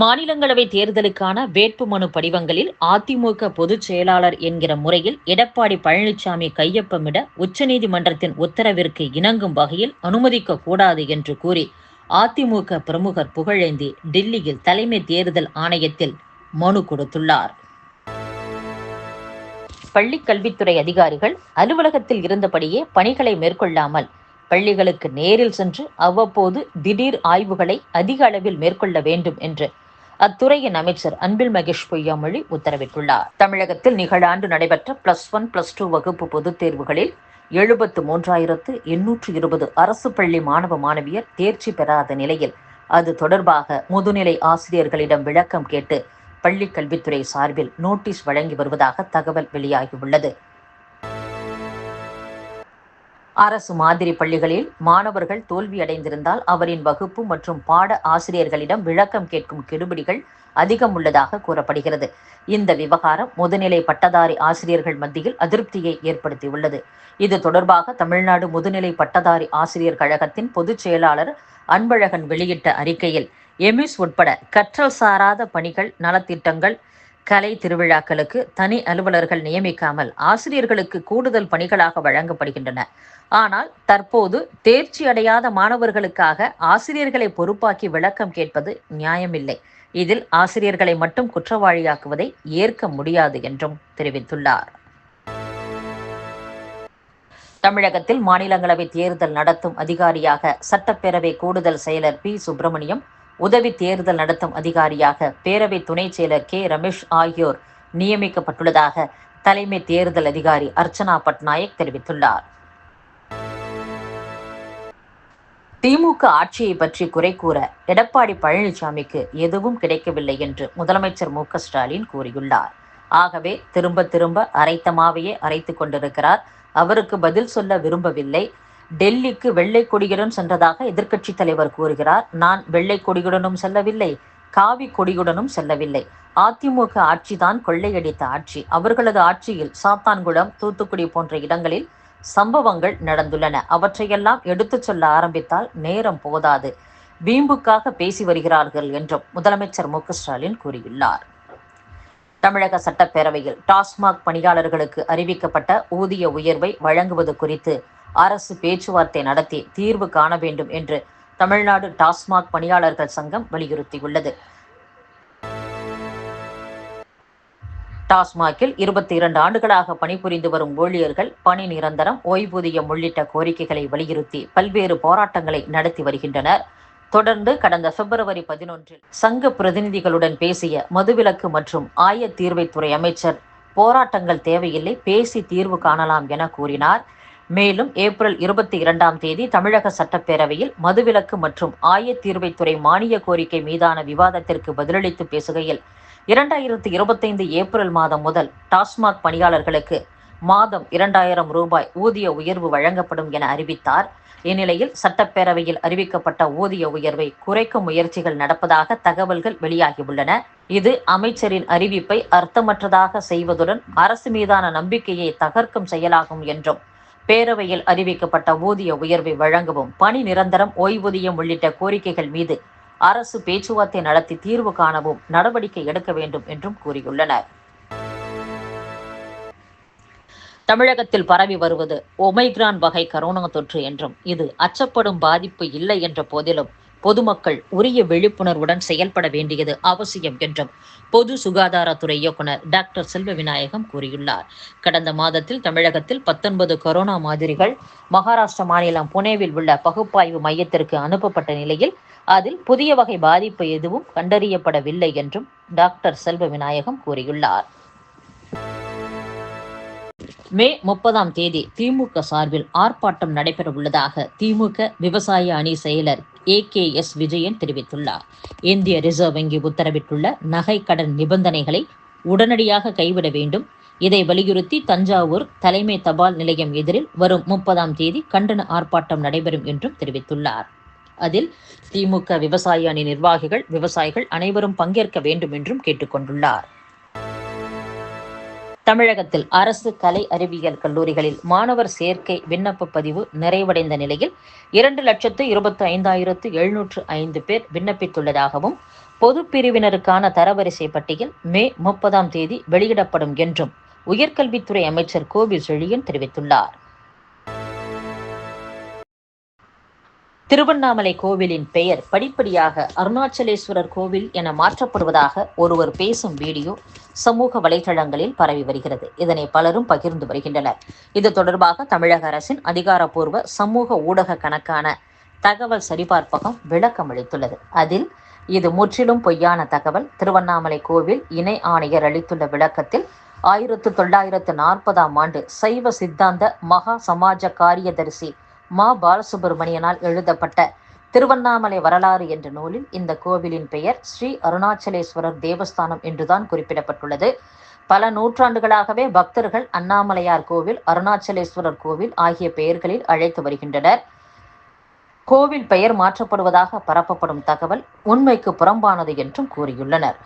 மாநிலங்களவை தேர்தலுக்கான வேட்புமனு படிவங்களில் அதிமுக பொதுச் செயலாளர் என்கிற முறையில் எடப்பாடி பழனிசாமி கையொப்பமிட உச்சநீதிமன்றத்தின் உத்தரவிற்கு இணங்கும் வகையில் அனுமதிக்க கூடாது என்று கூறி அதிமுக பிரமுகர் புகழேந்தி டெல்லியில் தலைமை தேர்தல் ஆணையத்தில் மனு கொடுத்துள்ளார். பள்ளி கல்வித்துறை அதிகாரிகள் அலுவலகத்தில் இருந்தபடியே பணிகளை மேற்கொள்ளாமல் பள்ளிகளுக்கு நேரில் சென்று அவ்வப்போது திடீர் ஆய்வுகளை அதிக அளவில் மேற்கொள்ள வேண்டும் என்று அத்துறையின் அமைச்சர் அன்பில் மகேஷ் பொய்யாமொழி உத்தரவிட்டுள்ளார். தமிழகத்தில் நிகழாண்டு நடைபெற்ற பிளஸ் ஒன் பிளஸ் டூ வகுப்பு பொதுத் தேர்வுகளில் எழுபத்து மூன்றாயிரத்து எண்ணூற்று இருபது அரசு பள்ளி மாணவ மாணவியர் தேர்ச்சி பெறாத நிலையில் அது தொடர்பாக முதுநிலை ஆசிரியர்களிடம் விளக்கம் கேட்டு பள்ளிக் கல்வித்துறை சார்பில் நோட்டீஸ் வழங்கி வருவதாக தகவல் வெளியாகியுள்ளது. அரசு மாதிரி பள்ளிகளில் மாணவர்கள் தோல்வியடைந்திருந்தால் அவரின் வகுப்பு மற்றும் பாட ஆசிரியர்களிடம் விளக்கம் கேட்கும் கெடுபிடிகள் அதிகம் உள்ளதாக கூறப்படுகிறது. இந்த விவகாரம் முதுநிலை பட்டதாரி ஆசிரியர்கள் மத்தியில் அதிருப்தியை ஏற்படுத்தியுள்ளது. இது தொடர்பாக தமிழ்நாடு முதுநிலை பட்டதாரி ஆசிரியர் கழகத்தின் பொதுச் செயலாளர் அன்பழகன் வெளியிட்ட அறிக்கையில் எமிஸ் உட்பட கற்றல் சாராத பணிகள் நலத்திட்டங்கள் கலை திருவிழாக்களுக்கு தனி அலுவலர்கள் நியமிக்காமல் ஆசிரியர்களுக்கு கூடுதல் பணிகளாக வழங்கப்படுகின்றன. ஆனால் தற்போது தேர்ச்சி அடையாத மாணவர்களுக்காக ஆசிரியர்களை பொறுப்பாக்கி விளக்கம் கேட்பது நியாயமில்லை. இதில் ஆசிரியர்களை மட்டும் குற்றவாளியாக்குவதை ஏற்க முடியாது என்றும் தெரிவித்துள்ளார். தமிழகத்தில் மாநிலங்களவை தேர்தல் நடத்தும் அதிகாரியாக சட்டப்பேரவை கூடுதல் செயலர் பி. சுப்பிரமணியம் உதவி தேர்தல் நடத்தும் அதிகாரியாக பேரவை துணைச் செயலர் கே. ரமேஷ் ஆகியோர் நியமிக்கப்பட்டுள்ளதாக தலைமை தேர்தல் அதிகாரி அர்ச்சனா பட்நாயக் தெரிவித்துள்ளார். திமுக ஆட்சியை பற்றி குறை கூற எடப்பாடி பழனிசாமிக்கு எதுவும் கிடைக்கவில்லை என்று முதலமைச்சர் மு. ஸ்டாலின் கூறியுள்ளார். ஆகவே திரும்ப திரும்ப அரைத்தமாவையே அரைத்து கொண்டிருக்கிறார். அவருக்கு பதில் சொல்ல விரும்பவில்லை. டெல்லிக்கு வெள்ளை கொடியுடன் சென்றதாக எதிர்க்கட்சி தலைவர் கூறுகிறார். நான் வெள்ளை கொடியுடனும் செல்லவில்லை காவி கொடியுடனும் செல்லவில்லை. அதிமுக ஆட்சிதான் கொள்ளையடித்த ஆட்சி. அவர்களது ஆட்சியில் சாத்தான்குளம் தூத்துக்குடி போன்ற இடங்களில் சம்பவங்கள் நடந்துள்ளன. அவற்றையெல்லாம் எடுத்துச் சொல்ல ஆரம்பித்தால் நேரம் போதாது. வீம்புக்காக பேசி வருகிறார்கள் என்றும் முதலமைச்சர் மு. ஸ்டாலின் கூறியுள்ளார். தமிழக சட்டப்பேரவையில் டாஸ்மாக் பணியாளர்களுக்கு அறிவிக்கப்பட்ட ஊதிய உயர்வை வழங்குவது குறித்து அரசு பேச்சுவார்த்தை நடத்தி தீர்வு காண வேண்டும் என்று தமிழ்நாடு டாஸ்மாக் பணியாளர்கள் சங்கம் வலியுறுத்தியுள்ளது. டாஸ்மாகில் இருபத்தி இரண்டு ஆண்டுகளாக பணிபுரிந்து வரும் ஊழியர்கள் பணி நிரந்தரம் ஓய்வூதியம் உள்ளிட்ட கோரிக்கைகளை வலியுறுத்தி பல்வேறு போராட்டங்களை நடத்தி வருகின்றனர். தொடர்ந்து கடந்த பிப்ரவரி பதினொன்றில் சங்க பிரதிநிதிகளுடன் பேசிய மதுவிலக்கு மற்றும் ஆயத்தீர்வைத்துறை அமைச்சர் போராட்டங்கள் தேவையில்லை பேசி தீர்வு காணலாம் என கூறினார். மேலும் ஏப்ரல் இருபத்தி இரண்டாம் தேதி தமிழக சட்டப்பேரவையில் மதுவிலக்கு மற்றும் ஆயத்தீர்வைத்துறை மானிய கோரிக்கை மீதான விவாதத்திற்கு பதிலளித்து பேசுகையில் இரண்டாயிரத்தி இருபத்தைந்து ஏப்ரல் மாதம் முதல் டாஸ்மாக் பணியாளர்களுக்கு மாதம் இரண்டாயிரம் ரூபாய் ஊதிய உயர்வு வழங்கப்படும் என அறிவித்தார். இந்நிலையில் சட்டப்பேரவையில் அறிவிக்கப்பட்ட ஊதிய உயர்வை குறைக்கும் முயற்சிகள் நடப்பதாக தகவல்கள் வெளியாகியுள்ளன. இது அமைச்சரின் அறிவிப்பை அர்த்தமற்றதாக செய்வதுடன் அரசு மீதான நம்பிக்கையை தகர்க்கும் செயலாகும் என்றும் பேரவையில் அறிவிக்கப்பட்ட ஊதிய உயர்வை வழங்கவும் பணி நிரந்தரம் ஓய்வூதியம் உள்ளிட்ட கோரிக்கைகள் மீது அரசு பேச்சுவார்த்தை நடத்தி தீர்வு காணவும் நடவடிக்கை எடுக்க வேண்டும் என்றும் கூறியுள்ளனர். தமிழகத்தில் பரவி வருவது ஒமைக்ரான் வகை கரோனா தொற்று என்றும் இது அச்சப்படும் பாதிப்பு இல்லை என்ற போதிலும் பொதுமக்கள் உரிய விழிப்புணர்வுடன் செயல்பட வேண்டியது அவசியம் என்றும் பொது சுகாதாரத்துறை இயக்குனர் டாக்டர் செல்வ விநாயகம் கூறியுள்ளார். கடந்த மாதத்தில் தமிழகத்தில் பத்தொன்பது கொரோனா மாதிரிகள் மகாராஷ்டிர மாநிலம் புனேவில் உள்ள பகுப்பாய்வு மையத்திற்கு அனுப்பப்பட்ட நிலையில் அதில் புதிய வகை பாதிப்பு எதுவும் கண்டறியப்படவில்லை என்றும் டாக்டர் செல்வ விநாயகம் கூறியுள்ளார். மே முப்பதாம் தேதி திமுக சார்பில் ஆர்ப்பாட்டம் நடைபெற உள்ளதாக திமுக விவசாய அணி செயலர் ஏ கே எஸ் விஜயன் தெரிவித்துள்ளார். இந்திய ரிசர்வ் வங்கி உத்தரவிட்டுள்ள நகை கடன் நிபந்தனைகளை உடனடியாக கைவிட வேண்டும். இதை வலியுறுத்தி தஞ்சாவூர் தலைமை தபால் நிலையம் எதிரில் வரும் முப்பதாம் தேதி கண்டன ஆர்ப்பாட்டம் நடைபெறும் என்றும் தெரிவித்துள்ளார். அதில் திமுக விவசாய அணி நிர்வாகிகள் விவசாயிகள் அனைவரும் பங்கேற்க வேண்டும் என்றும் கேட்டுக்கொண்டுள்ளார். தமிழகத்தில் அரசு கலை அறிவியல் கல்லூரிகளில் மாணவர் சேர்க்கை விண்ணப்ப பதிவு நிறைவடைந்த நிலையில் இரண்டு லட்சத்து இருபத்தி ஐந்தாயிரத்து எழுநூற்று ஐந்து பேர் விண்ணப்பித்துள்ளதாகவும் பொது பிரிவினருக்கான தரவரிசை பட்டியல் மே முப்பதாம் தேதி வெளியிடப்படும் என்றும் உயர்கல்வித்துறை அமைச்சர் கோவில் செழியன் தெரிவித்துள்ளார். திருவண்ணாமலை கோவிலின் பெயர் படிப்படியாக அருணாச்சலேஸ்வரர் கோவில் என மாற்றப்படுவதாக ஒருவர் பேசும் வீடியோ சமூக வலைதளங்களில் பரவி வருகிறது. இதனை பலரும் பகிர்ந்து வருகின்றனர். இது தொடர்பாக தமிழக அரசின் அதிகாரப்பூர்வ சமூக ஊடக கணக்கான தகவல் சரிபார்ப்பகம் விளக்கம் அளித்துள்ளது. அதில் இது முற்றிலும் பொய்யான தகவல். திருவண்ணாமலை கோவில் இணை ஆணையர் அளித்துள்ள விளக்கத்தில் ஆயிரத்து தொள்ளாயிரத்து நாற்பதாம் ஆண்டு சைவ சித்தாந்த மகா சமாஜ காரியதரிசி மா பாலசுப்பிரமணியனால் எழுதப்பட்ட திருவண்ணாமலை வரலாறு என்ற நூலில் இந்த கோவிலின் பெயர் ஸ்ரீ அருணாச்சலேஸ்வரர் தேவஸ்தானம் என்றுதான் குறிப்பிடப்பட்டுள்ளது. பல நூற்றாண்டுகளாகவே பக்தர்கள் அண்ணாமலையார் கோவில் அருணாச்சலேஸ்வரர் கோவில் ஆகிய பெயர்களில் அழைத்து வருகின்றனர். கோவில் பெயர் மாற்றப்படுவதாக பரப்பப்படும் தகவல் உண்மைக்கு புறம்பானது என்றும் கூறியுள்ளனர்.